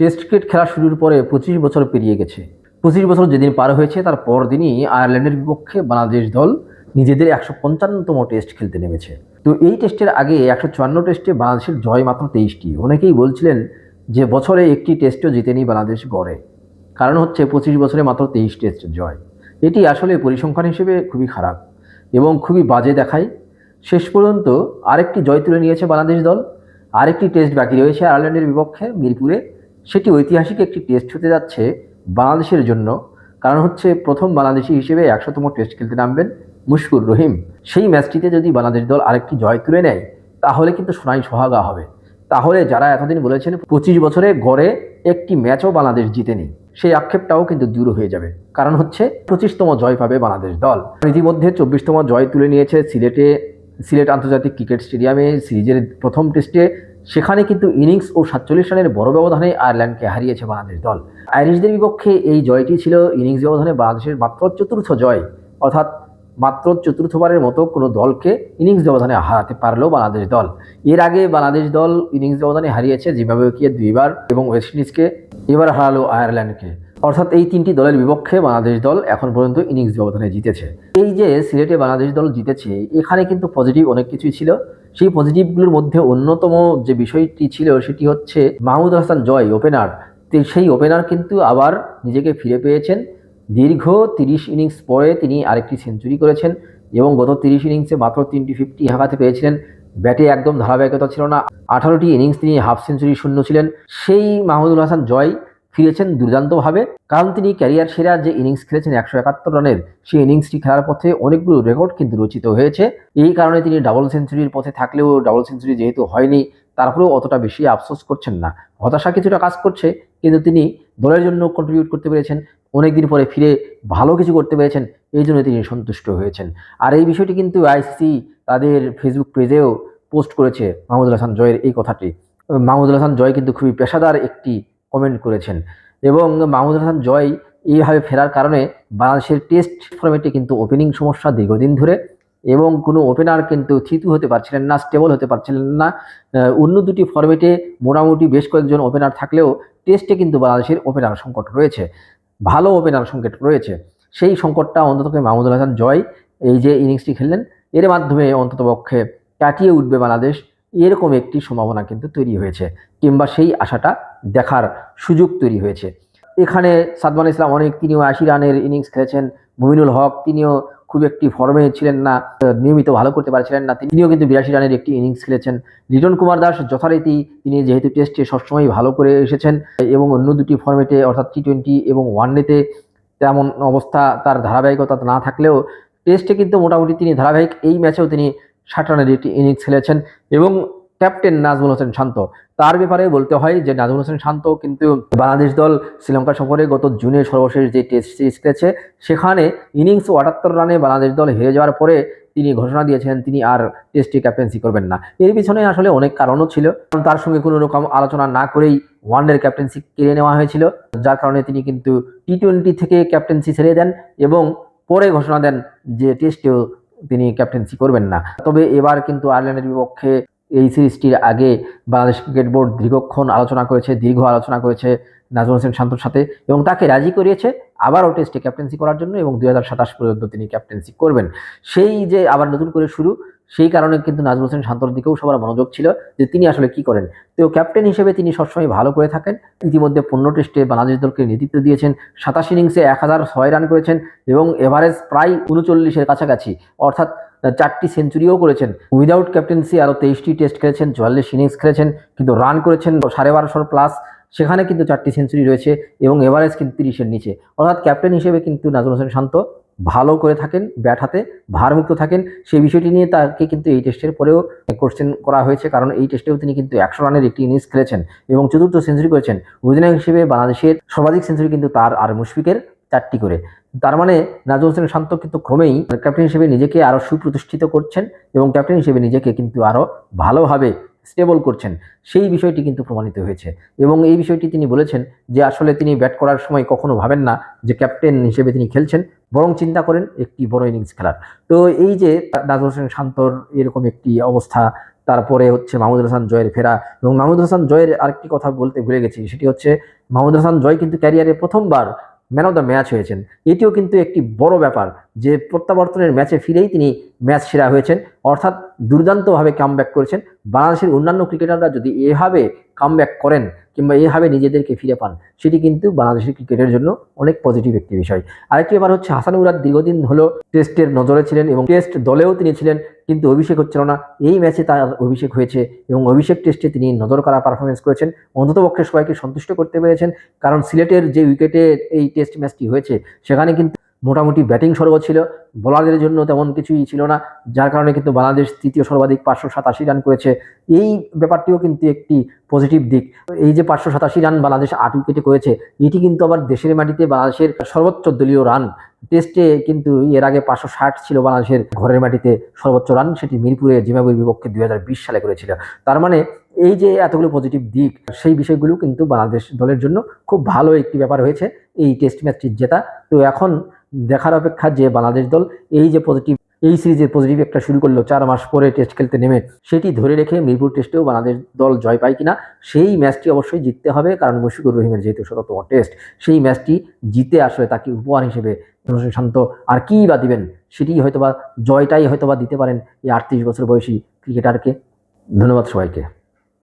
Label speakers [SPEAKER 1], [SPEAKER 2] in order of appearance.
[SPEAKER 1] Test cricket খেলা শুরুর পরে পঁচিশ বছর পেরিয়ে গেছে। পঁচিশ বছর যেদিন পার হয়েছে, তার পরদিনই আয়ারল্যান্ডের বিপক্ষে বাংলাদেশ দল নিজেদের একশো পঞ্চান্নতম টেস্ট খেলতে নেমেছে। তো এই টেস্টের আগে একশো চুয়ান্ন টেস্টে বাংলাদেশের জয় মাত্র তেইশটি। অনেকেই বলছিলেন যে বছরে একটি টেস্টও জিতেনি বাংলাদেশ গড়ে। কারণ হচ্ছে পঁচিশ বছরে মাত্র তেইশ টেস্ট জয়। এটি আসলে পরিসংখ্যান হিসেবে খুবই খারাপ এবং খুবই বাজে দেখায়। শেষ পর্যন্ত আরেকটি জয় তুলে নিয়েছে বাংলাদেশ দল। আরেকটি টেস্ট বাকি রয়েছে আয়ারল্যান্ডের বিপক্ষে মিরপুরে। সেটি ঐতিহাসিক একটি টেস্ট হতে যাচ্ছে বাংলাদেশের জন্য। কারণ হচ্ছে প্রথম বাংলাদেশি হিসেবে একশোতম টেস্ট খেলতে নামবেন মুশকুর রহিম। সেই ম্যাচটিতে যদি বাংলাদেশ দল আরেকটি জয় তুলে নেয়, তাহলে কিন্তু সোনাই সোহাগা হবে। তাহলে যারা এতদিন বলেছেন পঁচিশ বছরে গড়ে একটি ম্যাচও বাংলাদেশ জিতেনি, সেই আক্ষেপটাও কিন্তু দূর হয়ে যাবে। কারণ হচ্ছে পঁচিশতম জয় পাবে বাংলাদেশ দল। ইতিমধ্যে চব্বিশতম জয় তুলে নিয়েছে সিলেটে, সিলেট আন্তর্জাতিক ক্রিকেট স্টেডিয়ামে সিরিজের প্রথম টেস্টে সেখানে কিন্তু ইনিংস ও সাতচল্লিশ রানের বড় ব্যবধানে আয়ারল্যান্ডকে হারিয়েছে বাংলাদেশ দল। আইরিশদের বিপক্ষে এই জয়টি ছিল ইনিংস ব্যবধানে বাংলাদেশের মাত্র চতুর্থ জয়। অর্থাৎ মাত্র চতুর্থবারের মতো কোনো দলকে ইনিংস ব্যবধানে হারাতে পারল বাংলাদেশ দল। এর আগে বাংলাদেশ দল ইনিংস ব্যবধানে হারিয়েছে জিম্বাবুয়েকে দুইবার এবং ওয়েস্ট ইন্ডিজকে এবার হারালো আয়ারল্যান্ডকে। অর্থাৎ এই তিনটি দলের বিপক্ষে বাংলাদেশ দল এখন পর্যন্ত ইনিংস ব্যবধানে জিতেছে। এই যে সিলেটে বাংলাদেশ দল জিতেছে, এখানে কিন্তু পজিটিভ অনেক কিছুই ছিল। সেই পজিটিভগুলোর মধ্যে অন্যতম যে বিষয়টি ছিল সেটি হচ্ছে মাহমুদ হাসান জয় ওপেনার সেই ওপেনার কিন্তু আবার নিজেকে ফিরে পেয়েছেন। দীর্ঘ তিরিশ ইনিংস পরে তিনি আরেকটি সেঞ্চুরি করেছেন এবং গত তিরিশ ইনিংসে মাত্র তিনটি ফিফটি হাঁকাতে পেয়েছিলেন। ব্যাটে একদম ধারাবাহিকতা ছিল না। আঠারোটি ইনিংস তিনি হাফ সেঞ্চুরি শূন্য ছিলেন। সেই মাহমুদুল হাসান জয় ফিরেছেন দুর্দান্তভাবে। কারণ তিনি ক্যারিয়ার সেরা যে ইনিংস খেলেছেন একশো একাত্তর রানের, সেই ইনিংসটি খেলার পথে অনেকগুলো রেকর্ড কিন্তু রচিত হয়েছে। এই কারণে তিনি ডাবল সেঞ্চুরির পথে থাকলেও ডাবল সেঞ্চুরি যেহেতু হয়নি, তারপরেও অতটা বেশি আফসোস করছেন না। হতাশা কিছুটা কাজ করছে, কিন্তু তিনি দলের জন্য কন্ট্রিবিউট করতে পেরেছেন, অনেকদিন পরে ফিরে ভালো কিছু করতে পেরেছেন, এই জন্য তিনি সন্তুষ্ট হয়েছেন। আর এই বিষয়টি কিন্তু আইসি তাদের ফেসবুক পেজেও পোস্ট করেছে মাহমুদুল হাসান জয়ের এই কথাটি। মাহমুদুল হাসান জয় কিন্তু খুবই পেশাদার একটি কমেন্ট করেছেন। এবং মাহমুদুল হাসান জয় এইভাবে ফেরার কারণে বাংলাদেশের টেস্ট ফর্মেটে কিন্তু ওপেনিং সমস্যা দীর্ঘদিন ধরে এবং কোনো ওপেনার কিন্তু থিতু হতে পারছিলেন না স্টেবল হতে পারছিলেন না। অন্য দুটি ফর্মেটে মোটামুটি বেশ কয়েকজন ওপেনার থাকলেও টেস্টে কিন্তু বাংলাদেশের ওপেনার সংকট রয়েছে, ভালো ওপেনার সংকট রয়েছে। সেই সংকটটা অন্ততপক্ষে মাহমুদুল হাসান জয় এই যে ইনিংসটি খেললেন, এর মাধ্যমে অন্ততপক্ষে কাটিয়ে উঠবে বাংলাদেশ। এরকম একটি সম্ভাবনা কিন্তু তৈরি হয়েছে কিংবা সেই আশাটা দেখার সুযোগ তৈরি হয়েছে। এখানে সাদমান ইসলাম অনেক, তিনিও আশি রানের ইনিংস খেলেছেন। মুমিনুল হক, তিনিও খুব একটি ফর্মে ছিলেন না, নিয়মিত ভালো করতে পারছিলেন না। তিনিও কিন্তু বিরাশি রানের একটি ইনিংস খেলেছেন। লিটন কুমার দাস যথারীতি তিনি যেহেতু টেস্টে সবসময় ভালো করে এসেছেন এবং অন্য দুটি ফর্মেটে অর্থাৎ টি টোয়েন্টি এবং ওয়ানডেতে তেমন অবস্থা তার ধারাবাহিকতা না থাকলেও টেস্টে কিন্তু মোটামুটি তিনি ধারাবাহিক এই ম্যাচেও তিনি ষাট রানের একটি ইনিংস খেলেছেন এবং ক্যাপ্টেন নাজমুল হোসেন শান্ত। তার ব্যাপারে বলতে হয় যে নাজমুল হোসেন শান্ত কিন্তু বাংলাদেশ দল শ্রীলঙ্কা সফরে গত জুনে সর্বশেষ যে টেস্ট সিরিজ খেলেছে, সেখানে ইনিংস ও আটাত্তর রানে বাংলাদেশ দল হেরে যাওয়ার পরে তিনি ঘোষণা দিয়েছেন তিনি আর টেস্টে ক্যাপ্টেন্সি করবেন না। এর পিছনে আসলে অনেক কারণও ছিল। কারণ তার সঙ্গে কোনো রকম আলোচনা না করেই ওয়ানডের ক্যাপ্টেন্সি কেড়ে নেওয়া হয়েছিল। যার কারণে তিনি কিন্তু টি টোয়েন্টি থেকে ক্যাপ্টেন্সি ছেড়ে দেন এবং পরে ঘোষণা দেন যে টেস্টেও তিনি ক্যাপ্টেন্সি করবেন না। তবে এবার কিন্তু আয়ারল্যান্ডের বিপক্ষে এই সিরিজটির আগে বাংলাদেশ ক্রিকেট বোর্ড দীর্ঘক্ষণ আলোচনা করেছে, দীর্ঘ আলোচনা করেছে নাজমুল হোসেন শান্তর সাথে এবং তাকে রাজি করিয়েছে আবারও টেস্টে ক্যাপ্টেন্সি করার জন্য এবং দুই হাজার সাতাশ পর্যন্ত তিনি ক্যাপ্টেন্সি করবেন। সেই যে আবার নতুন করে শুরু সেই কারণে কিন্তু নাজমুল হোসেন শান্তর দিকেও সবার মনোযোগ ছিল যে তিনি আসলে কি করেন। তো ক্যাপ্টেন হিসেবে তিনি সবসময় ভালো করে থাকেন। ইতিমধ্যে পনেরো টেস্টে বাংলাদেশ দলকে নেতৃত্ব দিয়েছেন। সাতাশ ইনিংসে এক হাজার ছয় রান করেছেন এবং এভারেজ প্রায় উনচল্লিশের কাছাকাছি, অর্থাৎ চারটি সেঞ্চুরিও করেছেন। উইদাউট ক্যাপ্টেন্সি আরও তেইশটি টেস্ট খেলেছেন, চুয়াল্লিশ ইনিংস খেলেছেন, কিন্তু রান করেছেন সাড়ে বারোশোর প্লাস। সেখানে কিন্তু চারটি সেঞ্চুরি রয়েছে এবং এভারেজ কিন্তু তিরিশের নিচে। অর্থাৎ ক্যাপ্টেন হিসেবে কিন্তু নাজমুল হোসেন শান্ত ভালো করে থাকেন, ব্যাট হাতে ভারমুক্ত থাকেন। সেই বিষয়টি নিয়ে তাকে কিন্তু এই টেস্টের পরেও কোশ্চেন করা হয়েছে, কারণ এই টেস্টেও তিনি কিন্তু একশো রানের একটি ইনিংস খেলেছেন এবং চতুর্থ সেঞ্চুরি করেছেন। অধিনায়ক হিসেবে বাংলাদেশের সর্বাধিক সেঞ্চুরি কিন্তু তার আর মুশফিকের চারটি করে। তার মানে নাজমুল হোসেন শান্ত কিন্তু ক্রমেই ক্যাপ্টেন হিসেবে নিজেকে আরও সুপ্রতিষ্ঠিত করছেন এবং ক্যাপ্টেন হিসেবে নিজেকে কিন্তু আরও ভালোভাবে স্টেবল করছেন, সেই বিষয়টি কিন্তু প্রমাণিত হয়েছে। এবং এই বিষয়টি তিনি বলেছেন যে আসলে তিনি ব্যাট করার সময় কখনো ভাবেন না যে ক্যাপ্টেন হিসেবে তিনি খেলছেন, বরং চিন্তা করেন একটি বড় ইনিংস খেলার। তো এই যে নাজমুল হোসেন শান্তর এরকম একটি অবস্থা, তারপরে হচ্ছে মাহমুদুল হাসান জয়ের ফেরা এবং মাহমুদুল হাসান জয়ের আরেকটি কথা বলতে ভুলে গেছি, সেটি হচ্ছে মাহমুদুল হাসান জয় কিন্তু ক্যারিয়ারে প্রথমবার ম্যান অফ দ্য ম্যাচ হয়েছেন। এটিও কিন্তু একটি বড় ব্যাপার যে প্রত্যাবর্তনের ম্যাচে ফিরেই তিনি ম্যাচ সেরা হয়েছেন। অর্থাৎ দুর্দান্তভাবে কামব্যাক করেছেন। বাংলাদেশের অন্যান্য ক্রিকেটাররা যদি এভাবে কামব্যাক করেন কিংবা এভাবে নিজেদেরকে ফিরে পান, সেটি কিন্তু বাংলাদেশের ক্রিকেটের জন্য অনেক পজিটিভ একটি বিষয়। আরেকটি ব্যাপার হচ্ছে হাসান উরাদ দীর্ঘদিন হলো টেস্টের নজরে ছিলেন এবং টেস্ট দলেও তিনি ছিলেন। কিন্তু অভিষেক হচ্ছিল না। এই ম্যাচে তার অভিষেক হয়েছে এবং অভিষেক টেস্টে তিনি নজর করা পারফরমেন্স করেছেন। অন্ততপক্ষে সবাইকে সন্তুষ্ট করতে পেরেছেন। কারণ সিলেটের যে উইকেটে এই টেস্ট ম্যাচটি হয়েছে, সেখানে কিন্তু মোটামুটি ব্যাটিং সর্ব ছিল। বোলারদের জন্য তেমন কিছুই ছিল না, যার কারণে কিন্তু বাংলাদেশ তৃতীয় সর্বাধিক পাঁচশো সাতাশি রান করেছে। এই ব্যাপারটিও কিন্তু একটি পজিটিভ দিক। এই যে পাঁচশো সাতাশি রান বাংলাদেশ আট উইকেটে করেছে, এটি কিন্তু আবার দেশের মাটিতে বাংলাদেশের সর্বোচ্চ দলীয় রান টেস্টে কিন্তু এর আগে পাঁচশো ষাট ছিল বাংলাদেশের ঘরের মাটিতে সর্বোচ্চ রান সেটি মিরপুরে জিম্বাবুয়ের বিপক্ষে দুই হাজার বিশ সালে করেছিল। তার মানে এই যে এতগুলো পজিটিভ দিক, সেই বিষয়গুলো কিন্তু বাংলাদেশ দলের জন্য খুব ভালো একটি ব্যাপার হয়েছে এই টেস্ট ম্যাচটির জেতা। তো এখন দেখার অপেক্ষা যে বাংলাদেশ দল এই যে পজিটিভ এই সিরিজের পজিটিভ একটা শুরু করল, চার মাস পরে টেস্ট খেলতে নেমে। সেটি ধরে রেখে মিরপুর টেস্টেও বাংলাদেশ দল জয় পায় কিনা, সেই ম্যাচটি অবশ্যই জিততে হবে, কারণ মুশফিকুর রহিমের যেহেতু শততম টেস্ট সেই ম্যাচটি জিতে আসলে তাকে উপহার হিসেবে শান্ত আর কী বা দিবেন? সেটি হয়তোবা, জয়টাই হয়তোবা দিতে পারেন এই আটত্রিশ বছর বয়সী ক্রিকেটারকে ধন্যবাদ সবাইকে।